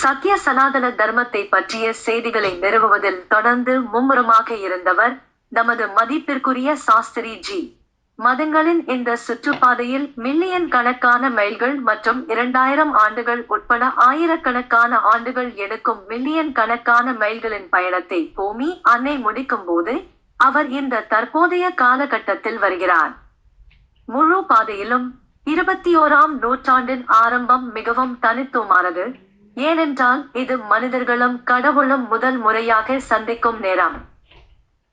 சத்திய சனாதன தர்மத்தை பற்றிய செய்திகளை நிறுவுவதில் தொடர்ந்து மும்முரமாக இருந்தவர் நமது மதிப்பிற்குரிய சாஸ்திரி ஜி. மதங்களின் இந்த சுற்றுப்பாதையில் மில்லியன் கணக்கான மைல்கள் மற்றும் இரண்டாயிரம் ஆண்டுகள் உட்பட ஆயிரக்கணக்கான ஆண்டுகள் எடுக்கும் மில்லியன் கணக்கான மைல்களின் பயணத்தை பூமி அன்னை முடிக்கும் போது அவர் இந்த தற்போதைய காலகட்டத்தில் வருகிறார். முழு பாதையிலும் இருபத்தி ஓராம் நூற்றாண்டின் ஆரம்பம் மிகவும் தனித்துவமானது. ஏனென்றால் இது மனிதர்களும் கடவுளும் முதல் முறையாக சந்திக்கும் நேரம்.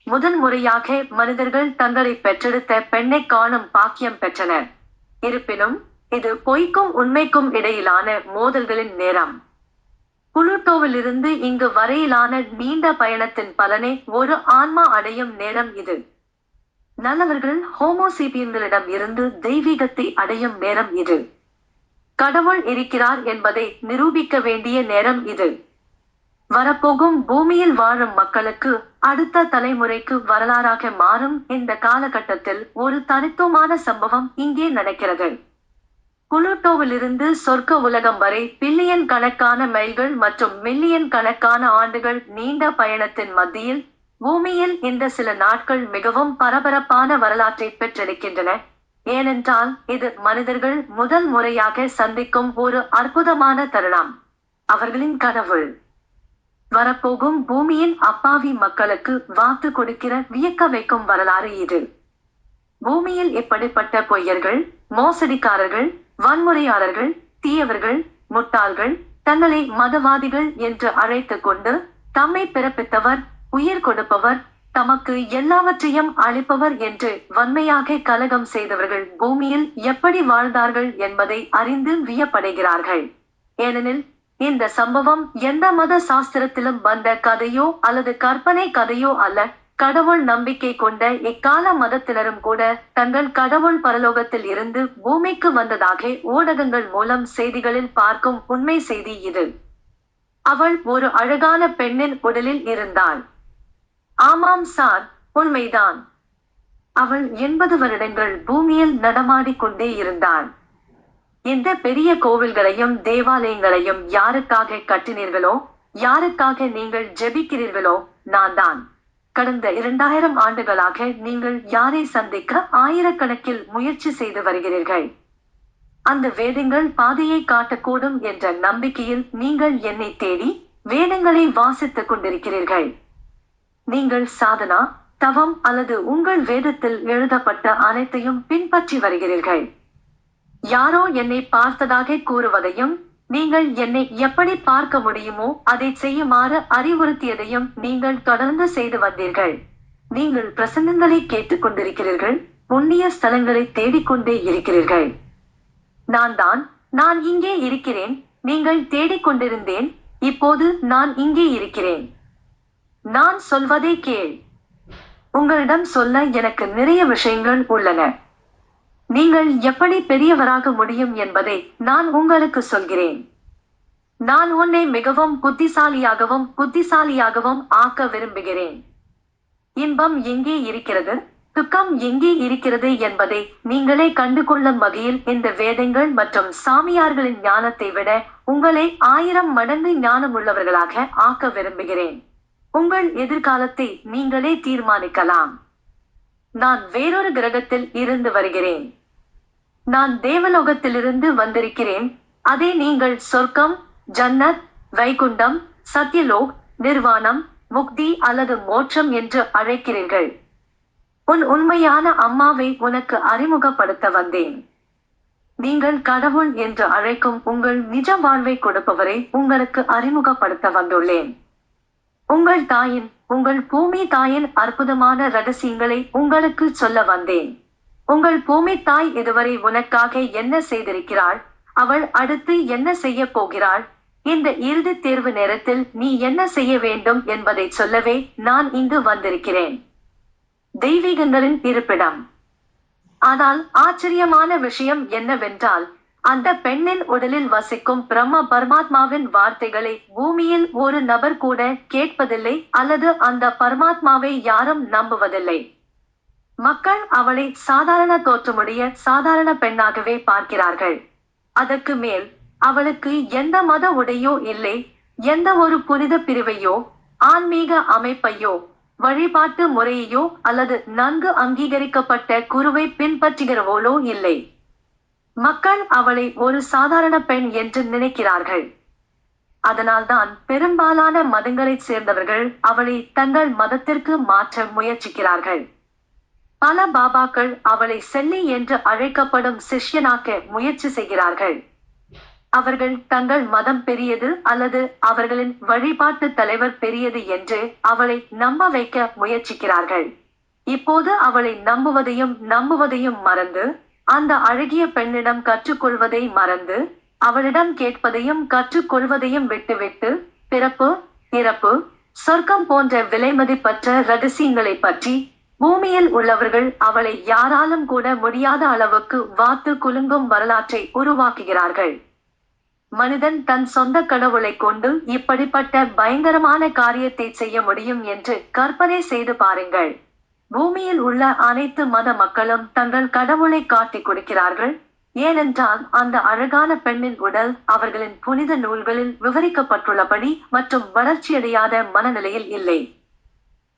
முதல் முறையாக மனிதர்கள் தங்களை பெற்றெடுத்த பெண்ணை காணும் பாக்கியம் பெற்றனர். இருப்பினும் இது பொய்க்கும் உண்மைக்கும் இடையிலான மோதல்களின் நேரம். புளுட்டோவிலிருந்து இங்கு வரையிலான நீண்ட பயணத்தின் பலனை ஒரு ஆன்மா அடையும் நேரம் இது. நல்லவர்கள் ஹோமோசிபியன்களிடம் இருந்து தெய்வீகத்தை அடையும் நேரம் இது. கடவுள் இருக்கிறார் என்பதை நிரூபிக்க வேண்டிய நேரம் இது. வரப்போகும் பூமியில் வாழும் மக்களுக்கு அடுத்த தலைமுறைக்கு வரலாறாக மாறும் இந்த காலகட்டத்தில் ஒரு தனித்துவமான சம்பவம் இங்கே நடக்கிறது. புளுட்டோவிலிருந்து சொர்க்க உலகம் வரை பில்லியன் கணக்கான மைல்கள் மற்றும் மில்லியன் கணக்கான ஆண்டுகள் நீண்ட பயணத்தின் மத்தியில் பூமியில் இந்த சில நாட்கள் மிகவும் பரபரப்பான வரலாற்றை பெற்றிருக்கின்றன ஏனென்றால் இது மனிதர்கள் முதல் முறையாக சந்திக்கும் ஒரு அற்புதமான தருணம். அவர்களின் கனவு வரப்போகும் பூமியின் அப்பாவி மக்களுக்கு வாக்கு கொடுக்கிற வியக்க வைக்கும் வரலாறு இது. பூமியில் இப்படிப்பட்ட பொய்யர்கள் மோசடிக்காரர்கள் வன்முறையாளர்கள் தீயவர்கள் முட்டாள்கள் தங்களை மதவாதிகள் என்று அழைத்துக் கொண்டு தம்மை பிறப்பித்தவர் உயிர் கொடுப்பவர் தமக்கு எல்லாவற்றையும் அளிப்பவர் என்று வன்மையாக கலகம் செய்தவர்கள் பூமியில் எப்படி வாழ்ந்தார்கள் என்பதை அறிந்து வியப்படைகிறார்கள். ஏனெனில் இந்த சம்பவம் எந்த மத சாஸ்திரத்திலும் வந்த கதையோ அல்லது கற்பனை கதையோ அல்ல. கடவுள் நம்பிக்கை கொண்ட இக்கால மதத்தினரும் கூட தங்கள் கடவுள் பரலோகத்தில் இருந்து பூமிக்கு வந்ததாக ஊடகங்கள் மூலம் செய்திகளில் பார்க்கும் உண்மை செய்தி இது. அவள் ஒரு அழகான பெண்ணின் உடலில் இருந்தாள். ஆமாம் சார் உண்மைதான். அவள் எண்பது வருடங்கள் பூமியில் நடமாடிக்கொண்டே இருந்தாள். இந்த பெரிய கோவில்களையும் தேவாலயங்களையும் யாருக்காக கட்டினீர்களோ யாருக்காக நீங்கள் ஜெபிக்கிறீர்களோ நான் தான் கடந்த இரண்டாயிரம் ஆண்டுகளாக நீங்கள் யாரை சந்திக்க ஆயிரக்கணக்கில் முயற்சி செய்து வருகிறீர்கள்? அந்த வேதங்கள் பாதையை காட்டக்கூடும் என்ற நம்பிக்கையில் நீங்கள் என்னை தேடி வேதங்களை வாசித்துக் கொண்டிருக்கிறீர்கள். நீங்கள் சாதனா தவம் அல்லது உங்கள் வேதத்தில் எழுதப்பட்ட அனைத்தையும் பின்பற்றி வருகிறீர்கள். யாரோ என்னை பார்த்ததாக கூறுவதையும் நீங்கள் என்னை எப்படி பார்க்க முடியுமோ அதை செய்யுமாறு அறிவுறுத்தியதையும் நீங்கள் தொடர்ந்து செய்து வந்தீர்கள். நீங்கள் பிரசங்கங்களை கேட்டுக் கொண்டிருக்கிறீர்கள் புண்ணிய ஸ்தலங்களை தேடிக்கொண்டே இருக்கிறீர்கள். நான் தான் நான் இங்கே இருக்கிறேன் நீங்கள் தேடிக்கொண்டிருந்தேன் இப்போது நான் இங்கே இருக்கிறேன். நான் சொல்வதை கேள். உங்களிடம் சொல்ல எனக்கு நிறைய விஷயங்கள் உள்ளன. நீங்கள் எப்படி பெரியவராக முடியும் என்பதை நான் உங்களுக்கு சொல்கிறேன். நான் உன்னை மிகவும் புத்திசாலியாகவும் புத்திசாலியாகவும் ஆக்க விரும்புகிறேன். இன்பம் எங்கே இருக்கிறது? துக்கம் எங்கே இருக்கிறது என்பதை நீங்களே கண்டுகொள்ளும் வகையில் இந்த வேதங்கள் மற்றும் சாமியார்களின் ஞானத்தை விட உங்களை ஆயிரம் மடங்கு ஞானமுள்ளவர்களாக ஆக்க விரும்புகிறேன். உங்கள் எதிர்காலத்தை நீங்களே தீர்மானிக்கலாம். நான் வேறொரு கிரகத்தில் இருந்து வருகிறேன். நான் தேவலோகத்திலிருந்து வந்திருக்கிறேன். அதை நீங்கள் சொர்க்கம் ஜன்னத் வைகுண்டம் சத்யலோக் நிர்வாணம் முக்தி அல்லது மோட்சம் என்று அழைக்கிறீர்கள். உன் உண்மையான அம்மாவை உனக்கு அறிமுகப்படுத்த வந்தேன். நீங்கள் கடவுள் என்று அழைக்கும் உங்கள் நிஜ வாழ்வை கொடுப்பவரை உங்களுக்கு அறிமுகப்படுத்த வந்துள்ளேன். உங்கள் தாயின் உங்கள் பூமி தாயின் அற்புதமான ரகசியங்களை உங்களுக்கு சொல்ல வந்தேன். உங்கள் பூமி தாய் இதுவரை உனக்காக என்ன செய்திருக்கிறாள்? அவள் அடுத்து என்ன செய்ய போகிறாள்? இந்த இறுதித் தேர்வு நேரத்தில் நீ என்ன செய்ய வேண்டும் என்பதை சொல்லவே நான் இங்கு வந்திருக்கிறேன். தெய்வீகங்களின் இருப்பிடம். ஆனால் ஆச்சரியமான விஷயம் என்னவென்றால் அந்த பெண்ணின் உடலில் வசிக்கும் பிரம்ம பரமாத்மாவின் வார்த்தைகளை பூமியில் ஒரு நபர் கூட கேட்பதில்லை அல்லது அந்த பரமாத்மாவை யாரும் நம்புவதில்லை. மக்கள் அவளை சாதாரண தோற்றமுடைய சாதாரண பெண்ணாகவே பார்க்கிறார்கள். அதற்கு மேல் அவளுக்கு எந்த மத உடையோ இல்லை எந்த ஒரு புனித பிரிவையோ ஆன்மீக அமைப்பையோ வழிபாட்டு முறையையோ அல்லது நன்கு அங்கீகரிக்கப்பட்ட குருவை பின்பற்றுகிறவளோ இல்லை. மக்கள் அவளை ஒரு சாதாரண பெண் என்று நினைக்கிறார்கள். அதனால்தான் பெரும்பாலான மதங்களைச் சேர்ந்தவர்கள் அவளை தங்கள் மதத்திற்கு மாற்ற முயற்சிக்கிறார்கள். பல பாபாக்கள் அவளை செல்லி என்று அழைக்கப்படும் சிஷ்யனாக்க முயற்சி செய்கிறார்கள். அவர்கள் தங்கள் மதம் பெரியது அல்லது அவர்களின் வழிபாட்டு தலைவர் பெரியது என்று அவளை நம்ப வைக்க முயற்சிக்கிறார்கள். இப்போது அவளை நம்புவதையும் நம்புவதையும் மறந்து அந்த அழகிய பெண்ணிடம் கற்றுக்கொள்வதை மறந்து அவளிடம் கேட்பதையும் கற்றுக்கொள்வதையும் விட்டுவிட்டு பிறப்பு இறப்பு சொர்க்கம் போன்ற விலைமதிப்பற்ற ரகசியங்களை பற்றி பூமியில் உள்ளவர்கள் அவளை யாராலும் கூட முடியாத அளவுக்கு வாத்து குலுங்கும் வரலாற்றை உருவாக்குகிறார்கள். மனிதன் தன் சொந்த கடவுளை கொண்டு இப்படிப்பட்ட பயங்கரமான காரியத்தை செய்ய முடியும் என்று கற்பனை செய்து பாருங்கள். பூமியில் உள்ள அனைத்து மத மக்களும் தங்கள் கடவுளை காட்டிக் கொடுக்கிறார்கள். ஏனென்றால் அந்த அழகான பெண்ணின் உடல் அவர்களின் புனித நூல்களில் விவரிக்கப்பட்டுள்ளபடி மற்றும் வளர்ச்சியடையாத மனநிலையில் இல்லை.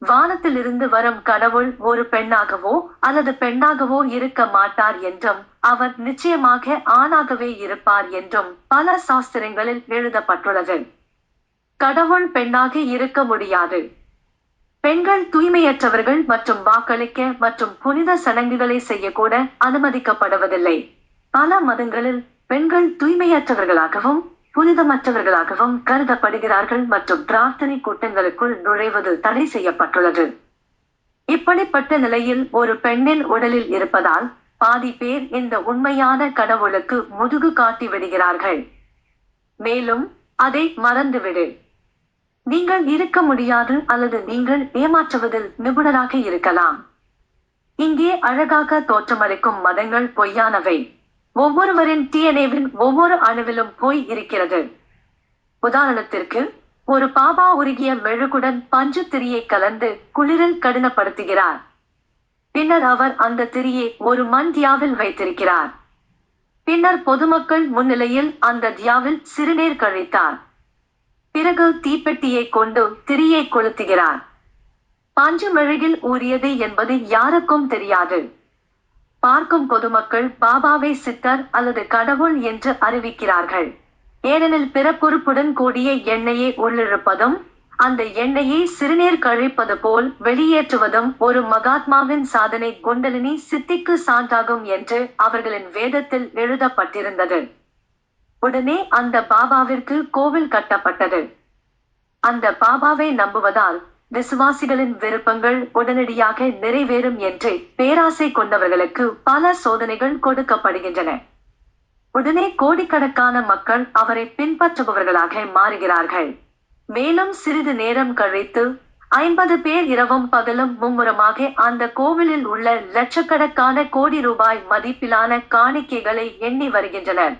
வானத்திலிருந்து வரும் கடவுள் ஒரு பெண்ணாகவோ அல்லது பெண்ணாகவோ இருக்க மாட்டார் என்றும் அவர் நிச்சயமாக ஆணாகவே இருப்பார் என்றும் பல சாஸ்திரங்களில் எழுதப்பட்டுள்ளது. கடவுள் பெண்ணாக இருக்க முடியாது. பெண்கள் தூய்மையற்றவர்கள் மற்றும் வாக்களிக்க மற்றும் புனித சடங்குகளை செய்யக்கூட அனுமதிக்கப்படுவதில்லை. பல மதங்களில் பெண்கள் தூய்மையற்றவர்களாகவும் புனிதமற்றவர்களாகவும் கருதப்படுகிறார்கள் மற்றும் பிரார்த்தனை கூட்டங்களுக்குள் நுழைவது தடை செய்யப்பட்டுள்ளது. இப்படிப்பட்ட நிலையில் ஒரு பெண்ணின் உடலில் இருப்பதால் பாதி பேர் இந்த உண்மையான கடவுளுக்கு முதுகு காட்டி விடுகிறார்கள். மேலும் அதை மறந்துவிடு. நீங்கள் இருக்க முடியாது அல்லது நீங்கள் ஏமாற்றுவதில் நிபுணராக இருக்கலாம். இங்கே அழகாக தோற்றமளிக்கும் மதங்கள் பொய்யானவை. ஒவ்வொருவரின் டிஎன்ஏவின் ஒவ்வொரு அணுவிலும் பொய் இருக்கிறது. உதாரணத்திற்கு ஒரு பாபா உருகிய மெழுகுடன் பஞ்சு திரியை கலந்து குளிரில் கடினப்படுத்துகிறார். பின்னர் அவர் அந்த திரியை ஒரு மண் தியாவில் வைத்திருக்கிறார். பின்னர் பொதுமக்கள் முன்னிலையில் அந்த தியாவில் சிறுநீர் கழித்தார். பிறகு தீப்பெட்டியை கொண்டு திரியை கொளுத்துகிறார். பஞ்சு மெழுகில் ஊறியது என்பது யாருக்கும் தெரியாது. பார்க்கும் பொதுமக்கள் பாபாவை சித்தர் அல்லது கடவுள் என்று அறிவிக்கிறார்கள். ஏனெனில் பிறப்புறுப்புடன் கூடிய எண்ணெயை உள்ளிருப்பதும் அந்த எண்ணெயை சிறுநீர் கழிப்பது போல் வெளியேற்றுவதும் ஒரு மகாத்மாவின் சாதனை குண்டலினி சித்திக்கு சான்றாகும் என்று அவர்களின் வேதத்தில் எழுதப்பட்டிருந்தது. உடனே அந்த பாபாவிற்கு கோவில் கட்டப்பட்டது. அந்த பாபாவை நம்புவதால் விசுவாசிகளின் விருப்பங்கள் உடனடியாக நிறைவேறும் என்று பேராசை கொண்டவர்களுக்கு பல சோதனைகள் கொடுக்கப்படுகின்றன. உடனே கோடிக்கணக்கான மக்கள் அவரை பின்பற்றுபவர்களாக மாறுகிறார்கள். மேலும் சிறிது நேரம் கழித்து ஐம்பது பேர் இரவும் பகலும் மும்முரமாக அந்த கோவிலில் உள்ள லட்சக்கணக்கான கோடி ரூபாய் மதிப்பிலான காணிக்கைகளை எண்ணி வருகின்றனர்.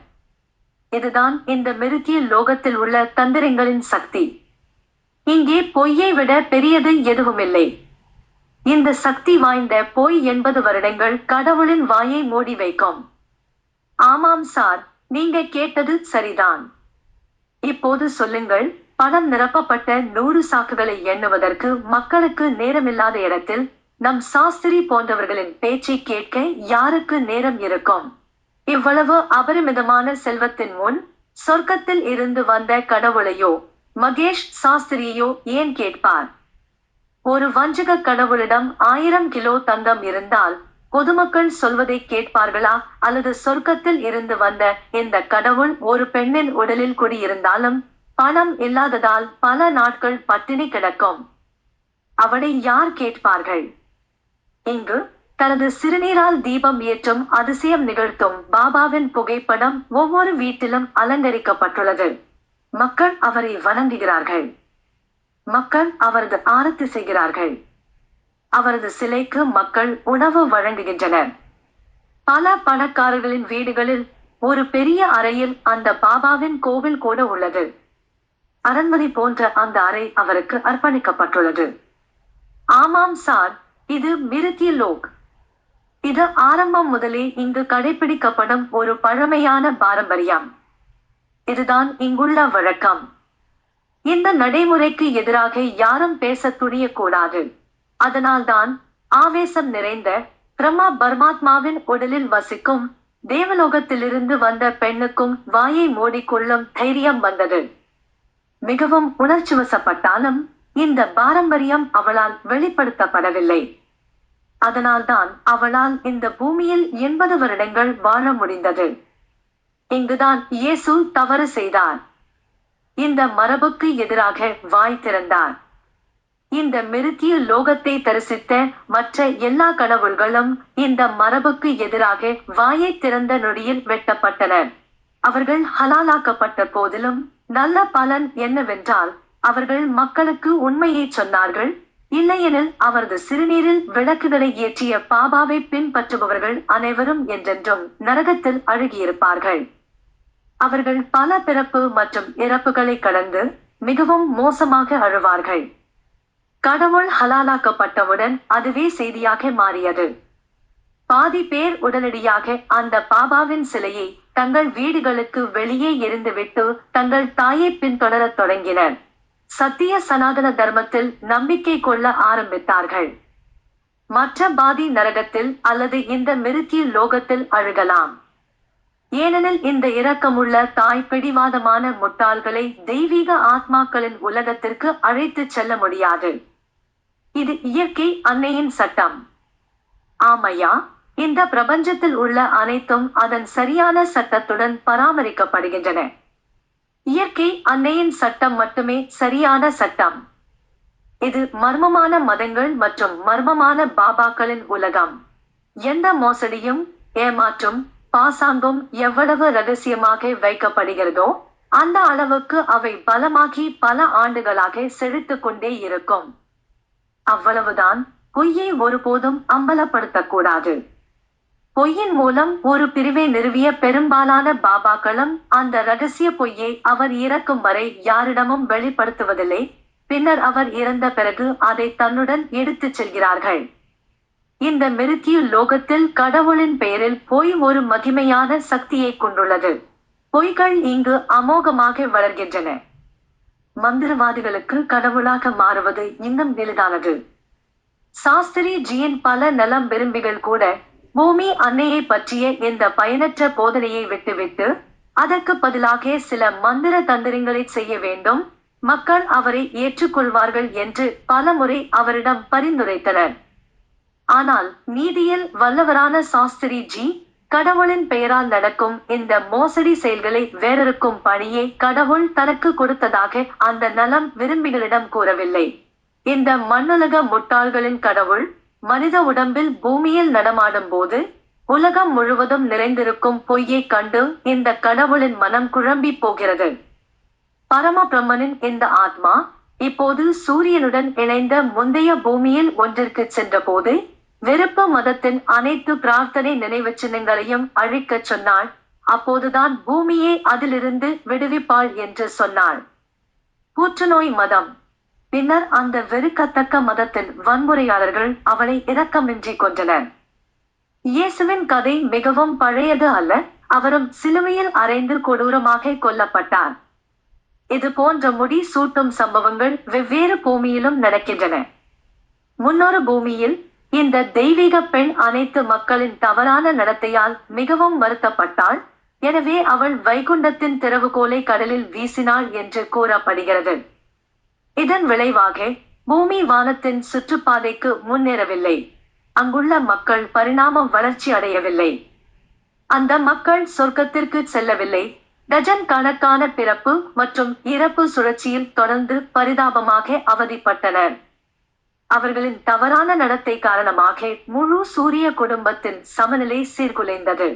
இதுதான் இந்த மிருகிய லோகத்தில் உள்ள தந்திரங்களின் சக்தி. இங்கே பொய்யை விட பெரியது எதுவுமில்லை. இந்த சக்தி வாய்ந்த பொய் எண்பது வருடங்கள் கடவுளின் வாயை மூடி வைக்கும். ஆமாம் சார் நீங்க கேட்டது சரிதான். இப்போது சொல்லுங்கள் பணம் நிரப்பப்பட்ட நூறு சாக்குகளை எண்ணுவதற்கு மக்களுக்கு நேரமில்லாத இடத்தில் நம் சாஸ்திரி போன்றவர்களின் பேச்சை கேட்க யாருக்கு நேரம் இருக்கும்? இவ்வளவு அபரிமிதமான செல்வத்தின் முன் சொர்க்கத்தில் இருந்து வந்த கடவுளையோ மகேஷ் சாஸ்திரியோ ஏன் கேட்பார்? ஒரு வஞ்சக கடவுளிடம் ஆயிரம் கிலோ தங்கம் இருந்தால் பொதுமக்கள் சொல்வதை கேட்பார்களா? அல்லது சொர்க்கத்தில் இருந்து வந்த இந்த கடவுள் ஒரு பெண்ணின் உடலில் குடியிருந்தாலும் பணம் இல்லாததால் பல நாட்கள் பட்டினி கிடக்கும். அவனை யார் கேட்பார்கள்? இங்கு தனது சிறுநீரால் தீபம் ஏற்றும் அதிசயம் நிகழ்த்தும் பாபாவின் புகைப்படம் ஒவ்வொரு வீட்டிலும் அலங்கரிக்கப்பட்டுள்ளது. மக்கள் அவரை வணங்குகிறார்கள். மக்கள் அவரது ஆரத்தி செய்கிறார்கள். அவரது சிலைக்கு மக்கள் உணவு வழங்குகின்றனர். பல பணக்காரர்களின் வீடுகளில் ஒரு பெரிய அறையில் அந்த பாபாவின் கோவில் கூட உள்ளது. அரண்மனை போன்ற அந்த அறை அவருக்கு அர்ப்பணிக்கப்பட்டுள்ளது. ஆமாம் சார் இது மிருத்திய லோக் இது ஆரம்பம் முதலே இங்கு கடைபிடிக்கப்படும் ஒரு பழமையான பாரம்பரியம். இதுதான் இங்குள்ள வழக்கம். இந்த நடைமுறைக்கு எதிராக யாரும் பேச துணியக்கூடாது. அதனால்தான் ஆவேசம் நிறைந்த பிரம்மா பர்மாத்மாவின் உடலில் வசிக்கும் தேவலோகத்திலிருந்து வந்த பெண்ணுக்கும் வாயை மூடிக்கொள்ளும் தைரியம் வந்தது. மிகவும் உணர்ச்சிவசப்பட்டாலும் இந்த பாரம்பரியம் அவளால் வெளிப்படுத்தப்படவில்லை. அதனால்தான் அவளால் இந்த பூமியில் எண்பது வருடங்கள் வாழ முடிந்தது. இங்குதான் இயேசு தவறு செய்தார். இந்த மரபுக்கு எதிராக வாய் திறந்தார். இந்த மிருத்திய லோகத்தை தரிசித்த மற்ற எல்லா கடவுள்களும் இந்த மரபுக்கு எதிராக வாயை திறந்த நொடியில் வெட்டப்பட்டனர். அவர்கள் ஹலாலாக்கப்பட்ட போதிலும் நல்ல பலன் என்னவென்றால் அவர்கள் மக்களுக்கு உண்மையை சொன்னார்கள் இல்லையெனில் அவரது சிறுநீரில் விளக்குகளை ஏற்றிய பாபாவை பின்பற்றுபவர்கள் அனைவரும் என்றென்றும் நரகத்தில் அழுகியிருப்பார்கள். அவர்கள் பல பிறப்பு மற்றும் இறப்புகளை கடந்து மிகவும் மோசமாக அழுவார்கள். கடவுள் ஹலாலாக்கப்பட்டவுடன் அதுவே செய்தியாக மாறியது. பாதி பேர் உடனடியாக அந்த பாபாவின் சிலையை தங்கள் வீடுகளுக்கு வெளியே எரிந்துவிட்டு தங்கள் தாயை பின்தொடரத் தொடங்கினர். சத்திய சனாதன தர்மத்தில் நம்பிக்கை கொள்ள ஆரம்பித்தார்கள். மற்ற பாதி நரகத்தில் அல்லது இந்த மிருத்திய லோகத்தில் அழுகலாம். ஏனெனில் இந்த இரக்கமுள்ள தாய் பிடிவாதமான முட்டாள்களை தெய்வீக ஆத்மாக்களின் உலகத்திற்கு அழைத்துச் செல்ல முடியாது. இது இயற்கை அன்னையின் சட்டம். ஆமையா இந்த பிரபஞ்சத்தில் உள்ள அனைத்தும் அதன் சரியான சட்டத்துடன் பராமரிக்கப்படுகின்றன. இயற்கை அன்னையின் சட்டம் மட்டுமே சரியான சட்டம். இது மர்மமான மதங்கள் மற்றும் மர்மமான பாபாக்களின் உலகம். எந்த மோசடியும் ஏமாற்றும் பாசாங்கும் எவ்வளவு ரகசியமாக வைக்கப்படுகிறதோ அந்த அளவுக்கு அவை பலமாகி பல ஆண்டுகளாக செழித்துக் கொண்டே இருக்கும். அவ்வளவுதான் பொய்யை ஒருபோதும் அம்பலப்படுத்தக்கூடாது. பொய்யின் மூலம் ஒரு பிரிவை நிறுவிய பெரும்பாலான பாபாக்களும் அந்த ரகசிய பொய்யை அவர் இறக்கும் வரை யாரிடமும் வெளிப்படுத்துவதில்லை. பின்னர் அவர் இறந்த பிறகு அதை தன்னுடன் எடுத்துச் செல்கிறார்கள். இந்த மிருத்திய லோகத்தில் கடவுளின் பெயரில் பொய் ஒரு மகிமையான சக்தியை கொண்டுள்ளது. பொய்கள் இங்கு அமோகமாக வளர்கின்றன. மந்திரவாதிகளுக்கு கடவுளாக மாறுவது இன்னும் எளிதானது. சாஸ்திரி ஜியின் பல நலம் விரும்பிகள் கூட பூமி அன்னையை பற்றிய இந்த பயனற்ற போதனையை விட்டுவிட்டு அதற்கு பதிலாக சில மந்திர தந்திரங்களை செய்ய வேண்டும். மக்கள் அவரை ஏற்றுக்கொள்வார்கள் என்று பலமுறை அவரிடம் பரிந்துரைத்தனர். ஆனால் நீதியில் வல்லவரான சாஸ்திரி ஜி கடவுளின் பெயரால் நடக்கும் இந்த மோசடி செயல்களை வேறறுக்கும் பணியை கடவுள் தனக்கு கொடுத்ததாக அந்த நலம் விரும்பிகளிடம் கூறவில்லை. இந்த மண்ணுலக முட்டாள்களின் கடவுள் மனித உடம்பில் பூமியில் நடமாடும் போது உலகம் முழுவதும் நிறைந்திருக்கும் பொய்யை கண்டு இந்த கடவுளின் மனம் குழம்பி போகிறது. பரம பிரம்மனின் இந்த ஆத்மா இப்போது சூரியனுடன் இணைந்த முந்தைய பூமியில் ஒன்றிற்கு சென்றபோது வெறுப்பு மதத்தின் அனைத்து பிரார்த்தனை நினைவு சின்னங்களையும் அழிக்கச் சொன்னாள். அப்போதுதான் பூமியே அதிலிருந்து விடுவிப்பாள் என்று சொன்னாள். புற்றுநோய் மதம். பின்னர் அந்த வெறுக்கத்தக்க மதத்தின் வன்முறையாளர்கள் அவளை இரக்கமின்றி கொன்றனர். இயேசுவின் கதை மிகவும் பழையது அல்ல அவரும் சிலுவையில் அறைந்து கொடூரமாக கொல்லப்பட்டார். இது போன்ற முடி சூட்டும் சம்பவங்கள் வெவ்வேறு பூமியிலும் நடக்கின்றன. முன்னொரு பூமியில் இந்த தெய்வீக பெண் அனைத்து மக்களின் தவறான நடத்தையால் மிகவும் வருத்தப்பட்டாள். எனவே அவள் வைகுண்டத்தின் திறவுகோலை கடலில் வீசினாள் என்று கூறப்படுகிறது. இதன் விளைவாக பூமி வானத்தின் சுற்றுப்பாதைக்கு முன்னேறவில்லை. அங்குள்ள மக்கள் பரிணாம வளர்ச்சி அடையவில்லை. அந்த மக்கள் சொர்க்கத்திற்கு செல்லவில்லை. டஜன் கணக்கான பிறப்பு மற்றும் இறப்பு சுழற்சியில் தொடர்ந்து பரிதாபமாக அவதிப்பட்டனர். அவர்களின் தவறான நடத்தை காரணமாக முழு சூரிய குடும்பத்தின் சமநிலை சீர்குலைந்தது.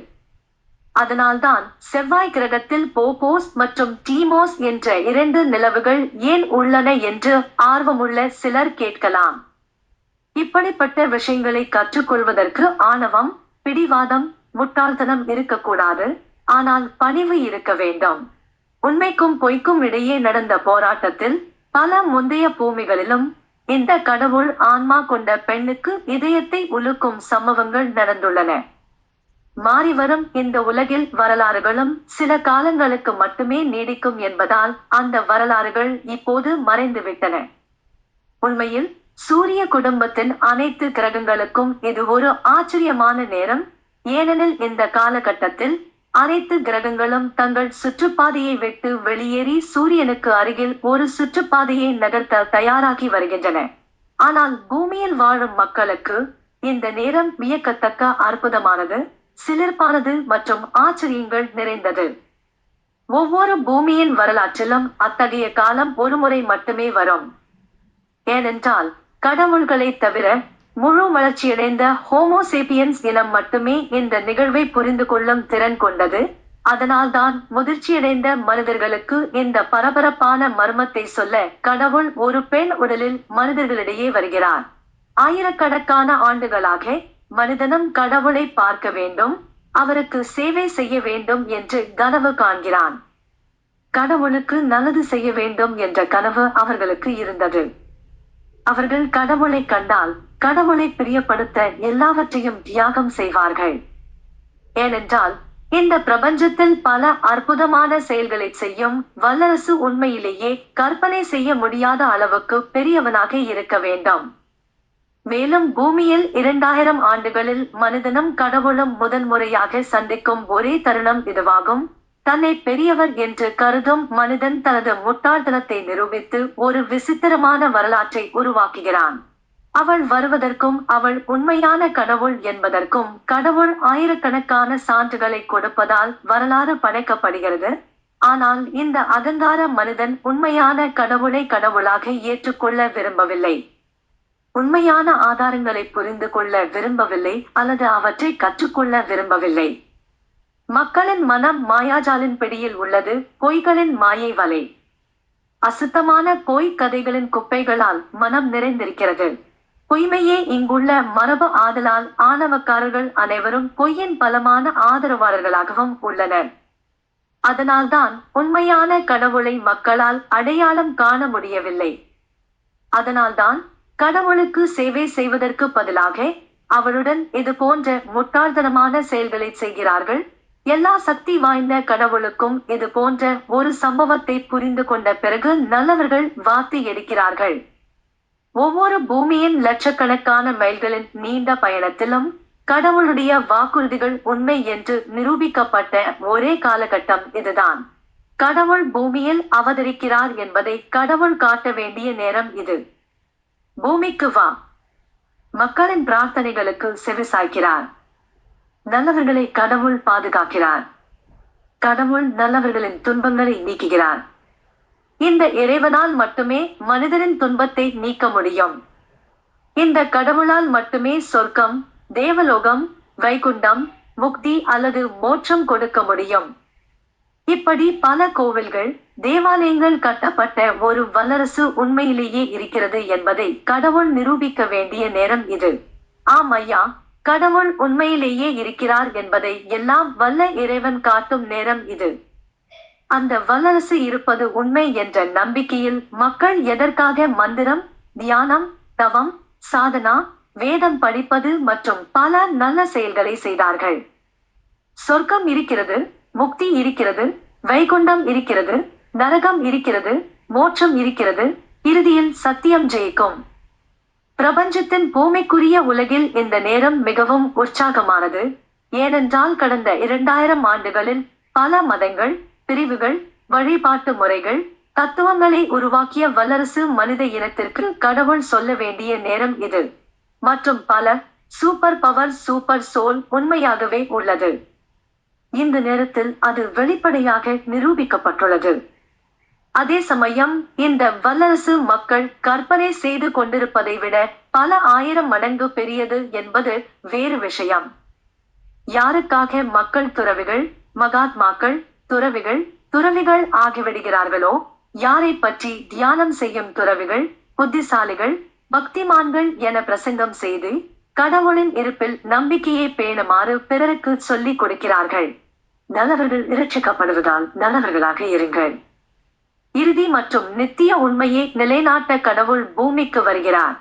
அதனால்தான் செவ்வாய் கிரகத்தில் போபோஸ் மற்றும் டீமோஸ் என்ற இரண்டு நிலவுகள் ஏன் உள்ளன என்று ஆர்வமுள்ள சிலர் கேட்கலாம். இப்படிப்பட்ட விஷயங்களை கற்றுக்கொள்வதற்கு ஆணவம் பிடிவாதம் முட்டாள்தனம் இருக்கக்கூடாது. ஆனால் பணிவு இருக்க வேண்டும். உண்மைக்கும் பொய்க்கும் இடையே நடந்த போராட்டத்தில் பல முந்தைய பூமிகளிலும் இந்த கடவுள் ஆன்மா கொண்ட பெண்ணுக்கு இதயத்தை உலுக்கும் சம்பவங்கள் நடந்துள்ளன. மாறிவரும் இந்த உலகில் வரலாறுகளும் சில காலங்களுக்கு மட்டுமே நீடிக்கும் என்பதால் அந்த வரலாறுகள் இப்போது மறைந்துவிட்டன. உண்மையில் சூரிய குடும்பத்தின் அனைத்து கிரகங்களுக்கும் இது ஒரு ஆச்சரியமான நேரம். ஏனெனில் இந்த காலகட்டத்தில் அனைத்து கிரகங்களும் தங்கள் சுற்றுப்பாதையை விட்டு வெளியேறி சூரியனுக்கு அருகில் ஒரு சுற்றுப்பாதையை நகர்த்த தயாராகி வருகின்றன. ஆனால் பூமியில் வாழும் மக்களுக்கு இந்த நேரம் வியக்கத்தக்க அற்புதமானது. சிலிர்ப்பானது மற்றும் ஆச்சரியங்கள் நிறைந்தது. ஒவ்வொரு பூமியின் வரலாற்றிலும் அத்தகைய காலம் ஒருமுறை மட்டுமே வரும். ஏனென்றால் கடவுள்களை தவிர முழு வளர்ச்சியடைந்த ஹோமோசேபியன்ஸ் இனம் மட்டுமே இந்த நிகழ்வை புரிந்து கொள்ளும் திறன் கொண்டது. அதனால்தான் முதிர்ச்சியடைந்த மனிதர்களுக்கு இந்த பரபரப்பான மர்மத்தை சொல்ல கடவுள் ஒரு பெண் உடலில் மனிதர்களிடையே வருகிறார். ஆயிரக்கணக்கான ஆண்டுகளாக மனிதனும் கடவுளை பார்க்க வேண்டும் அவருக்கு சேவை செய்ய வேண்டும் என்று கனவு காண்கிறான். கடவுளுக்கு நல்லது செய்ய வேண்டும் என்ற கனவு அவர்களுக்கு இருந்தது. அவர்கள் கடவுளை கண்டால் கடவுளை பிரியப்படுத்த எல்லாவற்றையும் தியாகம் செய்வார்கள். ஏனென்றால் இந்த பிரபஞ்சத்தில் பல அற்புதமான செயல்களை செய்யும் வல்லரசு உண்மையிலேயே கற்பனை செய்ய முடியாத அளவுக்கு பெரியவனாக இருக்க வேண்டும். மேலும் பூமியில் இரண்டாயிரம் ஆண்டுகளில் மனிதனும் கடவுளும் முதன்முறையாக சந்திக்கும் ஒரே தருணம் இதுவாகும். தன்னை பெரியவர் என்று கருதும் மனிதன் தனது முட்டாள்தனத்தை நிரூபித்து ஒரு விசித்திரமான வரலாற்றை உருவாக்குகிறான். அவள் வருவதற்கும் அவள் உண்மையான கடவுள் என்பதற்கும் கடவுள் ஆயிரக்கணக்கான சான்றுகளை கொடுப்பதால் வரலாறு படைக்கப்படுகிறது. ஆனால் இந்த அகங்கார மனிதன் உண்மையான கடவுளை கடவுளாக ஏற்றுக்கொள்ள விரும்பவில்லை. உண்மையான ஆதாரங்களை புரிந்து கொள்ள விரும்பவில்லை அல்லது அவற்றை கற்றுக்கொள்ள விரும்பவில்லை. மக்களின் மனம் மாயாஜாலின் பிடியில் உள்ளது பொய்களின் மாயை வலை. அசுத்தமான பொய் கதைகளின் குப்பைகளால் மனம் நிறைந்திருக்கிறது. பொய்மையே இங்குள்ள மரபு ஆதலால் ஆணவக்காரர்கள் அனைவரும் பொய்யின் பலமான ஆதரவாளர்களாகவும் உள்ளனர். அதனால்தான் உண்மையான கடவுளை மக்களால் அடையாளம் காண முடியவில்லை. அதனால்தான் கடவுளுக்கு சேவை செய்வதற்கு பதிலாக அவருடன் இது போன்ற முட்டாள்தனமான செயல்களை செய்கிறார்கள். எல்லா சக்தி வாய்ந்த கடவுளுக்கும் இது போன்ற ஒரு சம்பவத்தை புரிந்து கொண்ட பிறகு நல்லவர்கள் வாத்து எடுக்கிறார்கள். ஒவ்வொரு பூமியின் லட்சக்கணக்கான மைல்களின் நீண்ட பயணத்திலும் கடவுளுடைய வாக்குறுதிகள் உண்மை என்று நிரூபிக்கப்பட்ட ஒரே காலகட்டம் இதுதான். கடவுள் பூமியில் அவதரிக்கிறார் என்பதை கடவுள் காட்ட வேண்டிய நேரம் இது. பூமிக்கு வா. மக்களின் பிரார்த்தனைகளுக்கு செவிசாய்க்கிறார் நல்லவர்களை கடவுள் பாதுகாக்கிறார். கடவுள் நல்லவர்களின் துன்பங்களை நீக்குகிறார். இந்த இறைவனால் மட்டுமே மனிதரின் துன்பத்தை நீக்க முடியும். இந்த கடவுளால் மட்டுமே சொர்க்கம் தேவலோகம் வைகுண்டம் முக்தி அல்லது மோட்சம் கொடுக்க முடியும். இப்படி பல கோவில்கள் தேவாலயங்கள் கட்டப்பட்ட ஒரு வல்லரசு உண்மையிலேயே இருக்கிறது என்பதை கடவுள் நிரூபிக்க வேண்டிய நேரம் இது. ஆம் ஐயா கடவுள் உண்மையிலேயே இருக்கிறார் என்பதை எல்லாம் வல்ல இறைவன் காட்டும் நேரம் இது. அந்த வல்லரசு இருப்பது உண்மை என்ற நம்பிக்கையில் மக்கள் எதற்காக மந்திரம் தியானம் தவம் சாதனா வேதம் படிப்பது மற்றும் பல நல்ல செயல்களை செய்தார்கள்? சொர்க்கம் இருக்கிறது முக்தி இருக்கிறது வைகுண்டம் இருக்கிறது நரகம் இருக்கிறது மோட்சம் இருக்கிறது இறுதியில் சத்தியம் ஜெயிக்கும். பிரபஞ்சத்தின் பூமிக்குரிய உலகில் இந்த நேரம் மிகவும் உற்சாகமானது. ஏனென்றால் கடந்த இரண்டாயிரம் ஆண்டுகளில் பல மதங்கள் பிரிவுகள் வழிபாட்டு முறைகள் தத்துவங்களை உருவாக்கிய வல்லரசு மனித இனத்திற்கு கடவுள் சொல்ல வேண்டிய நேரம் இது. மற்றும் பல சூப்பர் பவர் சூப்பர் சோல் உண்மையாகவே உள்ளது. இந்த நேரத்தில் அது வெளிப்படையாக நிரூபிக்கப்பட்டுள்ளது. அதே சமயம் இந்த வல்லரசு மக்கள் கற்பனை செய்து கொண்டிருப்பதை விட பல ஆயிரம் மடங்கு பெரியது என்பது வேறு விஷயம். யாருக்காக மக்கள் துறவிகள் மகாத்மாக்கள் துறவிகள் துறவிகள் ஆகிவிடுகிறார்களோ யாரை பற்றி தியானம் செய்யும் துறவிகள் புத்திசாலிகள் பக்திமான்கள் என பிரசங்கம் செய்து கடவுளின் இருப்பில் நம்பிக்கையை பேணுமாறு பிறருக்கு சொல்லிக் கொடுக்கிறார்கள். நல்லவர்கள் இரட்சிக்கப்படுவதால் நல்லவர்களாக இருங்கள். இறுதி மற்றும் நித்திய உண்மையை நிலைநாட்ட கடவுள் பூமிக்கு வருகிறார்.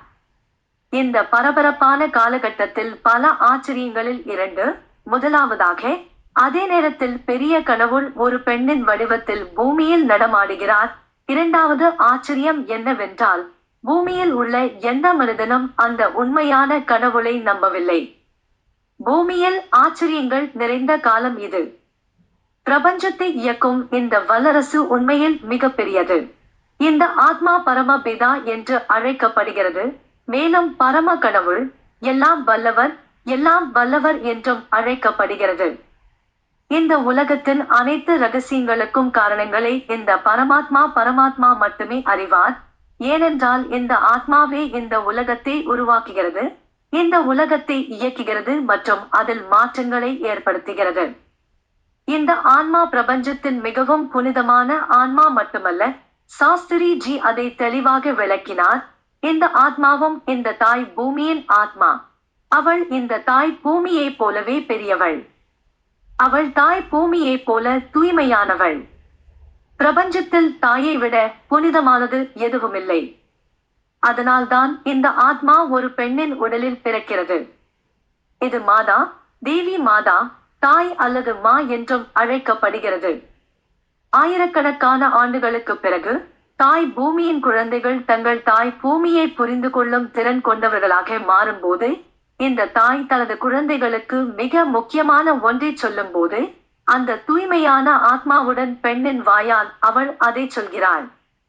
இந்த பரபரப்பான காலகட்டத்தில் பல ஆச்சரியங்களில் இரண்டு முதலாவதாக அதே நேரத்தில் பெரிய கடவுள் ஒரு பெண்ணின் வடிவத்தில் பூமியில் நடமாடுகிறார். இரண்டாவது ஆச்சரியம் என்னவென்றால் பூமியில் உள்ள எந்த மனிதனும் அந்த உண்மையான கடவுளை நம்பவில்லை. பூமியில் ஆச்சரியங்கள் நிறைந்த காலம் இது. பிரபஞ்சத்தை இயக்கும் இந்த வல்லரசு உண்மையில் மிகப்பெரியது. இந்த ஆத்மா பரமபிதா என்று அழைக்கப்படுகிறது. மேலும் பரம கடவுள் எல்லாம் வல்லவர் எல்லாம் வல்லவர் என்றும் அழைக்கப்படுகிறது. இந்த உலகத்தின் அனைத்து ரகசியங்களுக்கும் காரணங்களை இந்த பரமாத்மா பரமாத்மா மட்டுமே அறிவார். ஏனென்றால் இந்த ஆத்மாவே இந்த உலகத்தை உருவாக்குகிறது இந்த உலகத்தை இயக்குகிறது மற்றும் அதில் மாற்றங்களை ஏற்படுத்துகிறது. இந்த ஆன்மா பிரபஞ்சத்தின் மிகவும் புனிதமான ஆன்மா மட்டுமல்ல சாஸ்திரி ஜி அதை தெளிவாக விளக்கினார் இந்த ஆத்மாவும் இந்த தாய் பூமியின் ஆத்மா. அவள் இந்த தாய் பூமியைப் போலவே பெரியவள். அவள் தாய் பூமியைப் போல தூய்மையானவள். பிரபஞ்சத்தில் தாயை விட புனிதமானது எதுவுமில்லை. அதனால்தான் இந்த ஆத்மா ஒரு பெண்ணின் உடலில் பிறக்கிறது. இது மாதா தேவி மாதா தாய் அல்லது மா என்றும் அழைக்கப்படுகிறது. ஆயிரக்கணக்கான ஆண்டுகளுக்கு பிறகு தாய் பூமியின் குழந்தைகள் தங்கள் தாய் பூமியை புரிந்து கொள்ளும் திறன் கொண்டவர்களாக மாறும்போது இந்த தாய் தனது குழந்தைகளுக்கு மிக முக்கியமான ஒன்றை சொல்லும் போது அந்த தூய்மையான ஆத்மாவுடன் பெண்ணின் வாயால் அவள் அதை சொல்கிறாள்.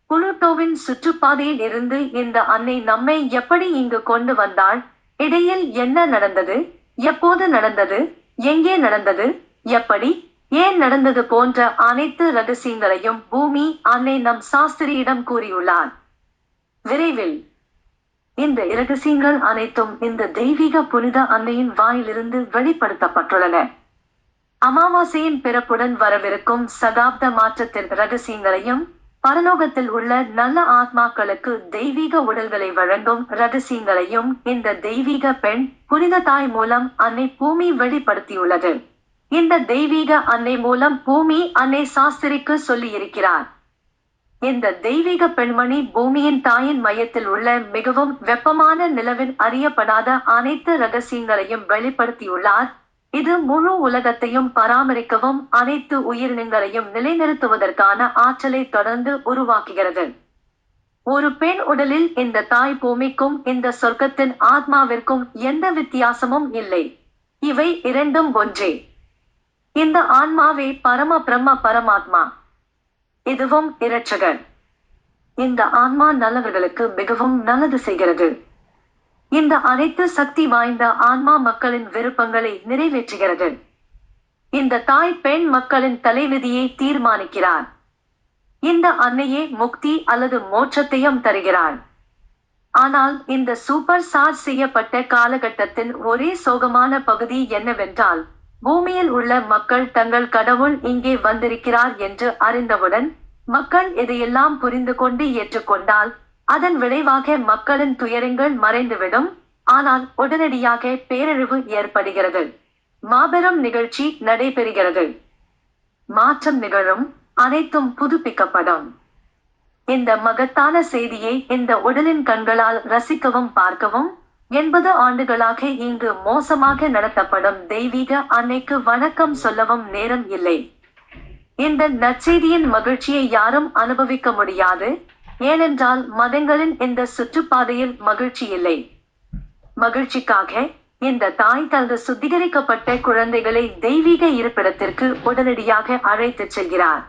புளுட்டோவின் சுற்றுப்பாதையில் இருந்து இந்த அன்னை நம்மை எப்படி இங்கு கொண்டு வந்தாள்? இடையில் என்ன நடந்தது? எப்போது நடந்தது? எங்கே நடந்தது? எப்படி? ஏன் நடந்தது போன்ற அனைத்து ரகசியங்களையும் பூமி அன்னை நம் சாஸ்திரியிடம் கூறியுள்ளார். விரைவில். இந்த இரகசியங்கள் அனைத்தும் இந்த தெய்வீக புனித அன்னையின் வாயிலிருந்து வெளிப்படுத்தப்பட்டுள்ளன. அமாவாசையின் பிறப்புடன் வரவிருக்கும் சகாப்த மாற்றத்தின் ரகசியங்களையும் பரலோகத்தில் உள்ள நல்ல ஆத்மாக்களுக்கு தெய்வீக உடல்களை வழங்கும் ரகசியங்களையும் இந்த தெய்வீக பெண் புனித தாய் மூலம் அன்னை பூமி வெளிப்படுத்தியுள்ளது. இந்த தெய்வீக அன்னை மூலம் பூமி அன்னை சாஸ்திரிக்கு சொல்லி இருக்கிறார் இந்த தெய்வீக பெண்மணி பூமியின் தாயின் மையத்தில் உள்ள மிகவும் வெப்பமான நிலவில் அறியப்படாத அனைத்து ரகசியங்களையும் வெளிப்படுத்தியுள்ளார். இது முழு உலகத்தையும் பராமரிக்கவும் அனைத்து உயிரினங்களையும் நிலைநிறுத்துவதற்கான ஆற்றலை தொடர்ந்து உருவாக்குகிறது. ஒரு பெண் உடலில் இந்த தாய் பூமிக்கும் இந்த சொர்க்கத்தின் ஆத்மாவிற்கும் எந்த வித்தியாசமும் இல்லை. இவை இரண்டும் ஒன்றே. இந்த ஆன்மாவே பரம பிரம்ம பரமாத்மா. இதுவும் இரட்சகர். இந்த ஆன்மா நல்லவர்களுக்கு மிகவும் நல்லது செய்கிறது. இந்த அனைத்து சக்தி வாய்ந்த ஆன்மா மக்களின் விருப்பங்களை நிறைவேற்றுகிறது. இந்த தாய் பெண் மக்களின் தலைவிதியை தீர்மானிக்கிறார். இந்த அன்னையே முக்தி அல்லது மோட்சத்தையும் தருகிறாள். ஆனால் இந்த சூப்பர் சார்ஜ் செய்யப்பட்ட காலகட்டத்தின் ஒரே சோகமான பகுதி என்னவென்றால் பூமியில் உள்ள மக்கள் தங்கள் கடவுள் இங்கே வந்திருக்கிறார் என்று அறிந்தவுடன் மக்கள் இதையெல்லாம் புரிந்து கொண்டு ஏற்றுக்கொண்டால் அதன் விளைவாக மக்களின் துயரங்கள் மறைந்துவிடும். ஆனால் உடனடியாக பேரழிவு ஏற்படுகிறது. மாபெரும் நிகழ்ச்சி நடைபெறுகிறது. மாற்றம் நிகழும். அனைத்தும் புதுப்பிக்கப்படும். இந்த மகத்தான செய்தியை இந்த உடலின் கண்களால் ரசிக்கவும் பார்க்கவும் எண்பது ஆண்டுகளாக இங்கு மோசமாக நடத்தப்படும் தெய்வீக அன்னைக்கு வணக்கம் சொல்லவும் நேரம் இல்லை. இந்த நற்செய்தியின் மகிழ்ச்சியை யாரும் அனுபவிக்க முடியாது. ஏனென்றால் மதங்களின் இந்த சுற்றுப்பாதையில் மகிழ்ச்சி இல்லை. மகிழ்ச்சிக்காக இந்த தாய் தனது சுத்திகரிக்கப்பட்ட குழந்தைகளை தெய்வீக இருப்பிடத்திற்கு உடனடியாக அழைத்துச் செல்கிறார்.